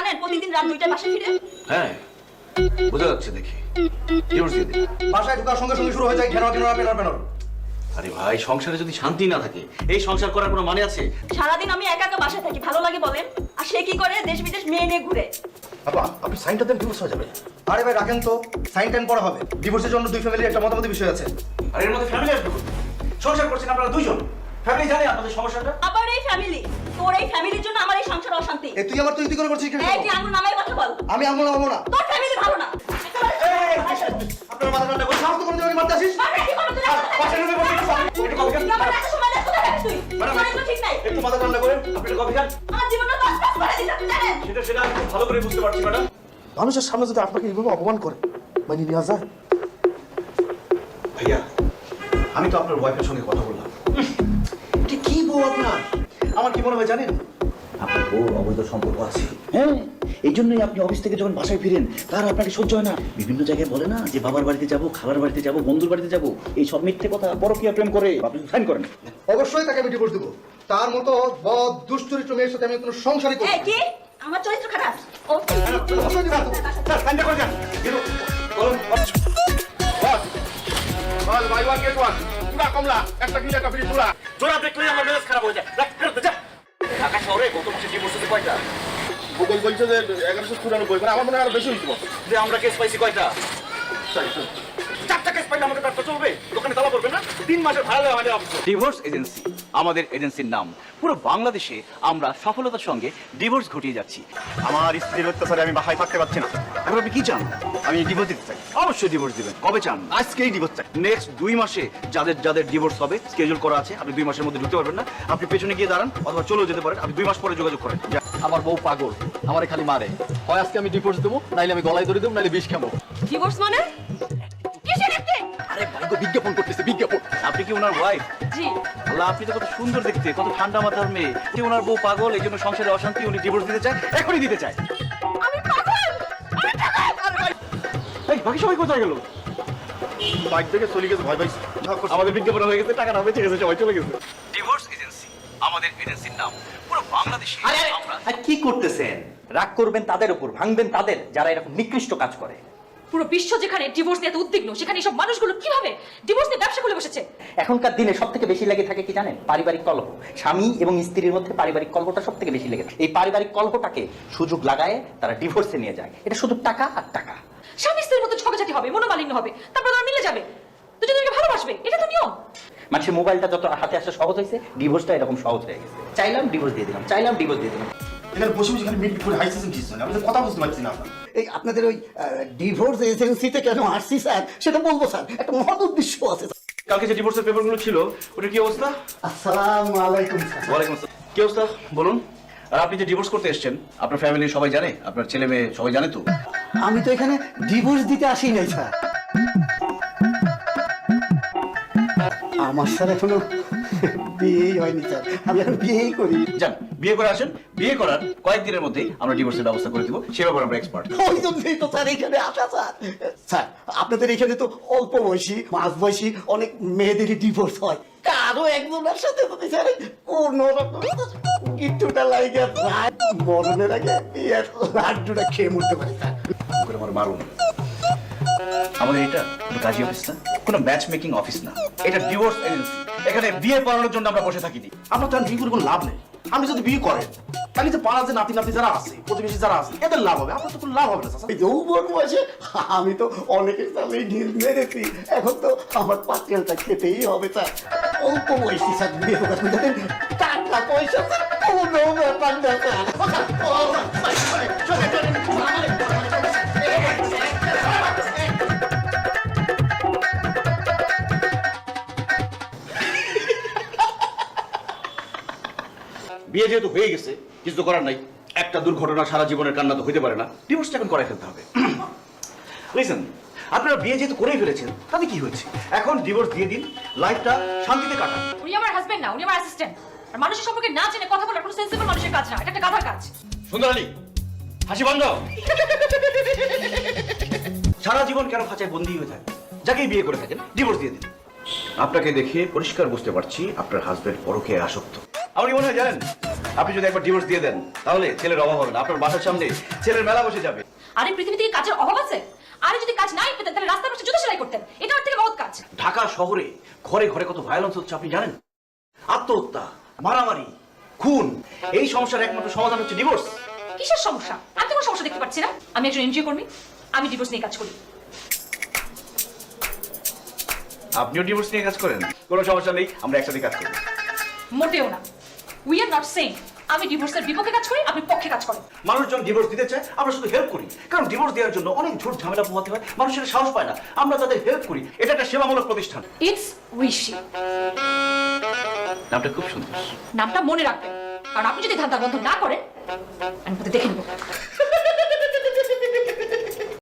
জানেন প্রতিদিন রাত দুইটায় বাসা ফিরে? হ্যাঁ বোঝা যাচ্ছে দেখি। ডিভোর্স দিয়ে দিন বাসায় ঢোকার সঙ্গে সঙ্গে শুরু হয়ে যায় ঘেরা ঘেরা পেনার পেনার আরে ভাই সংসারে যদি শান্তি না থাকে এই সংসার করার কোনো মানে আছে? সারাদিন আমি একা একা বাসায় থাকি ভালো লাগে বলেন। আর সে কি করে? দেশ বিদেশ মেয়ে নিয়ে ঘুরে। আপা আপনি সাইনটা দেন ডিভোর্স হয়ে যাবে। আরে ভাই রাখেন তো। সাইন টাইন পড়া হবে। ডিভোর্সের জন্য দুই ফ্যামিলির একটা মতামত বিষয় আছে। আর এর মধ্যে ফ্যামিলি আসবে সংসার করছেন আপনারা দুইজন? ফ্যামিলি জানে আপনাদের সমস্যাটা? আবার এই ফ্যামিলি তোর এই ফ্যামিলির জন্য আমার এই সংসার অশান্তি। এ তুই আমার তুই তুই করে করছিস কেন? এই তুই আঙুল নামাই কথা বল। আমি আমল হব না। তোর ফ্যামিলি ভালো না। আপনার মাথা ঠান্ডা করে সাহস তো মারতে আসিস? পাশে বসে একটু তোর মাথা ঠান্ডা করেন আপনি কফি খান। আমার জীবনটা করে জানেন। সেটা সেটা আমি ভালো করে বুঝতে পারছি ম্যাডাম। মানুষের সামনে যদি আপনাকে এইভাবে অপমান করে মানে নেওয়া যায় ভাইয়া আমি তো আপনার ওয়াইফের সঙ্গে কথা বললাম। বউ আপনার। আমার কি মনে হয় জানেন? আপনার বউ অবৈধ সম্পর্ক আছে। হ্যাঁ? এই জন্যই আপনি অফিস থেকে যখন বাসায় ফিরেন তার আপনাকে সহ্য হয় না। বিভিন্ন জায়গায় বলে না যে বাবার বাড়িতে যাব খালার বাড়িতে যাব বন্ধুর বাড়িতে যাব। এই সব মিথ্যে কথা পরকীয়া প্রেম করে আপনি সাইন করেন। অবশ্যই তাকে আমি ডিভোর্স দেবো। তার মতো বদ দুশ্চরিত্র মেয়ের সাথে আমি কোনো সংসারই করব কি? আমার চরিত্র খারাপ? ও অবশ্যই দিবো। সাইনটা করে যান। কিন্তু বলুন। বল বাই ওয়ান গেট ওয়ান। পুরা কমলা একটা কিলো একটা ফ্রি পুরা তোরা দেখলেই আমার মেজাজ খারাপ হয়ে যায়। রাখ, ফেরত দে, যা। ঢাকা শহরে গত মাসে ডিভোর্স হয়েছে কয়টা? গুগল বলছে যে এগারোশো চুরানব্বই মানে আমার মনে হয় আরও বেশি যে আমরা কেস পাইছি কয়টা? চারটা। কেস পাইলে আমাদের ব্যবসা চলবে? দোকানে তালা পড়বে না? তিন মাসের ভাড়া দেওয়া আমাদের অফিস ডিভোর্স এজেন্সি আমাদের এজেন্সির নাম। পুরো বাংলাদেশে আমরা সফলতার সঙ্গে ডিভোর্স ঘটিয়ে যাচ্ছি। আমার স্ত্রীর অত্যাচারে আমি বাসায় থাকতে পারছি না। এখন আপনি কি চান? আমি ডিভোর্স দিতে চাই। অবশ্যই ডিভোর্স দিবেন। কবে চান? আজকেই ডিভোর্স চাই। নেক্সট দুই মাসে যাদের যাদের ডিভোর্স হবে স্কেজুল করা আছে আপনি দুই মাসের মধ্যে ঢুকতে পারবেন না। আপনি পেছনে গিয়ে দাঁড়ান অথবা চলেও যেতে পারেন। আপনি দুই মাস পরে যোগাযোগ করেন। আমার বউ পাগল আমারে খালি মারে। হয় আজকে আমি ডিভোর্স দেবো নাইলে আমি গলায় ধরে দেবো নাইলে বিষ খাব। ডিভোর্স মানে? কিসের আরে ভাই বিজ্ঞাপন করতেছে বিজ্ঞাপন। আপনি কি ওনার ওয়াইফ জি। আল্লাহ আপনি তো কত সুন্দর দেখতে কত ঠান্ডা মাথার মেয়ে। যে ওনার বউ পাগল এই জন্য সংসারে অশান্তি উনি ডিভোর্স দিতে চায় এখনই দিতে চায়। বাকি সবাই কোথায় গেল? বাইক থেকে চলে গেছে ভয় পাইছি। আমাদের বিজ্ঞাপন হয়ে গেছে বেঁচে গেছে সবাই চলে গেছে। ডিভোর্স এজেন্সি আমাদের এজেন্সির নাম। পুরো বাংলাদেশে কি করতেছেন? রাগ করবেন তাদের উপর ভাঙবেন তাদের যারা এরকম নিকৃষ্ট কাজ করে। পুরো বিশ্ব যেখানে ডিভোর্স নিয়ে উদ্বিগ্ন সেখানে সব মানুষগুলো কীভাবে ডিভোর্স নিয়ে ব্যবসা খুলে বসেছে? এখনকার দিনে সব থেকে বেশি লেগে থাকে কি জানেন? পারিবারিক কলহ। স্বামী এবং স্ত্রীর মধ্যে পারিবারিক কলহটা সব থেকে বেশি লেগে থাকে। এই পারিবারিক কলহটাকে সুযোগ লাগায় তারা ডিভোর্সে নিয়ে যায়। এটা শুধু টাকা আর টাকা। স্বামী স্ত্রীর মধ্যে ঝগড়াঝাটি হবে মনোমালিন্য হবে তারপর তারা মিলে যাবে। দুজন দুজনকে ভালোবাসবে এটা তো নিয়ম। মানুষের মোবাইলটা যত হাতে আসা সহজ হয়েছে ডিভোর্সটা এরকম সহজ হয়ে গেছে। চাইলাম ডিভোর্স দিয়ে দিলাম চাইলাম ডিভোর্স দিয়ে দিলাম। এখানে বসে বসে খালি মিট করে হাইসেছেন কিছু না আমি তো কথা বুঝতে পারছি না আপনার। এই আপনাদের ওই ডিভোর্স এজেন্সিতে কেন আসছি স্যার? সেটা বলব স্যার। একটা মহৎ উদ্দেশ্য আছে কালকে যে ডিভোর্সের পেপারগুলো ছিল ওটার কি অবস্থা? আসসালামু আলাইকুম স্যার। ওয়ালাইকুম আসসালাম। কি অবস্থা? বলুন। আর আপনি যে ডিভোর্স করতে এসেছেন আপনার ফ্যামিলি সবাই জানে? আপনার ছেলে মেয়ে সবাই জানে তো? আমি তো এখানে ডিভোর্স দিতে আসি নাই স্যার। আমার স্যার এখনও বিয়েই হয়নি স্যার। আমি এখন বিয়েই করি। যান বিয়ে করে আসেন। বিয়ে করার কয়েকদিনের মধ্যেই আমরা ডিভোর্সের ব্যবস্থা করে দিব। সে ব্যাপারে আমরা এক্সপার্ট ওই জন্যই তো স্যার এখানে আসা স্যার। স্যার আপনাদের এখানে তো অল্প বয়সী মাঝ বয়সী অনেক মেয়েদেরই ডিভোর্স হয়। কারও একজনের সাথে কোনো রকম কিচ্ছুটা লাগে মরণের আগে বিয়ের লাড্ডুটা খেয়ে মরতে করে আমার মারুন। আমাদের এটা কাজী অফিস না, কোনো ম্যাচ মেকিং অফিস না। এটা ডিভোর্স এজেন্সি এখানে বিয়ে পড়ানোর জন্য আমরা বসে থাকিনি। আমরা তো আর কোনো লাভ নেই। আপনি যদি বিয়ে করেন তাহলে যে পাড়া যে নাতি নাতি যারা আছে, প্রতিবেশী যারা আছে, এদের লাভ হবে। আপনার তো কোনো লাভ হবে না আমি তো অনেকের সামনে ঢিল মেরেছি। এখন তো আমার পাতিলটা খেতেই হবে স্যার অল্প বয়সী স্যার বিয়ে হবে টাকা পয়সা ব্যাপার না বিয়ে যেহেতু হয়ে গেছে কিছু তো করার নাই। একটা দুর্ঘটনা সারা জীবনের কান্না তো হইতে পারে না। ডিভোর্সটা এখন করাই ফেলতে হবে। লিসেন আপনারা বিয়ে যেহেতু করেই ফেলেছেন তাতে কি হয়েছে? এখন ডিভোর্স দিয়ে দিন লাইফটা শান্তিতে কাটান। উনি আমার হাজবেন্ড না উনি আমার অ্যাসিস্ট্যান্ট আর মানুষের সম্পর্কে না জেনে কথা বলার কোনো সেন্সিবল মানুষের কাজ না এটা একটা গাধার কাজ। সুন্দরানী হাসি বন্ধ। সারা জীবন কেন খাঁচায় বন্দী হয়ে থাকে যাকেই বিয়ে করে থাকেন ডিভোর্স দিয়ে দিন। আপনাকে দেখে পরিষ্কার বুঝতে পারছি আপনার হাজবেন্ড পরকে আসক্ত। আপনি মনে হয় জানেন? আপনি যদি একবার ডিভোর্স দিয়ে দেন তাহলে ছেলের অভাব হবে না। আপনার বাসার সামনে ছেলের মেলা বসে যাবে। আরে পৃথিবীতে কি কাজের অভাব আছে? আরে যদি কাজ নাই পেতেন তাহলে রাস্তার পাশে জুতো সেলাই করতেন। এটা ওর থেকে বহুত কাজ। ঢাকা শহরে ঘরে ঘরে কত ভায়োলেন্স হচ্ছে আপনি জানেন? আত্মহত্যা মারামারি খুন এই সমস্যার একমাত্র সমাধান হচ্ছে ডিভোর্স কিসের সমস্যা? আমি তো কোনো সমস্যা দেখতে পাচ্ছি না। আমি একজন এনজিও কর্মী আমি ডিভোর্স নিয়ে কাজ করি। আপনিও ডিভোর্স নিয়ে কাজ করেন। কোনো সমস্যা নেই আমরা একসাথে কাজ করি। মোটেও না। উই আর নট সেইং আমি ডিভোর্সের বিপক্ষে কাজ করি আপনি পক্ষে কাজ করেন। মানুষজন ডিভোর্স দিতে চায় আমরা শুধু হেল্প করি। কারণ ডিভোর্স দেওয়ার জন্য অনেক ঝুট ঝামেলা পোহাতে হয় মানুষের সাহস পায় না। আমরা তাদের হেল্প করি। এটা একটা সেবামূলক প্রতিষ্ঠান। ইটস উইশি নামটা খুব সুন্দর। নামটা মনে রাখবেন। কারণ আপনি যদি ধান্দা বন্ধ না করেন আমি দেখে নেব।